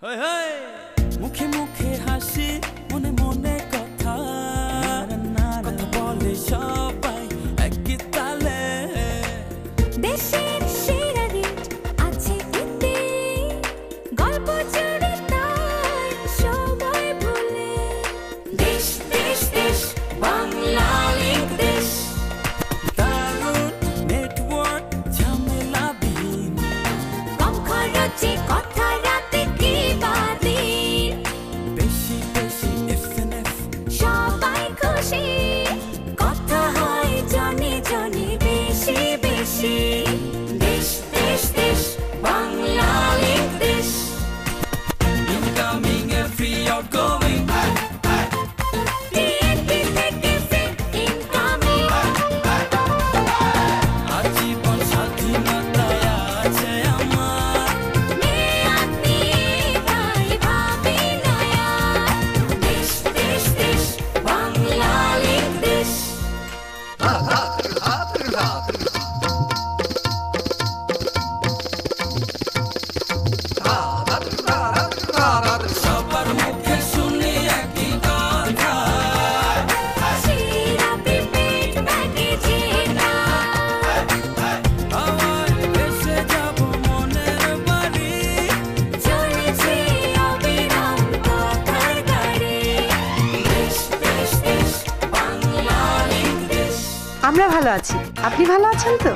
মুখে মুখে হাসি মনে মনে কথা। কথা বলে সবাই একই তালে। দেশের সেরা রেট আছে এতে গল্প জুড়ে তাই সবাই ভুলে দেশ দেশ দেশ বাংলা লিঙ্ক দেশ। দারুণ নেটওয়ার্ক ঝামেলাবিহীন। কম খরচে কথা you আমরা ভালো আছি। আপনি ভালো আছেন তো?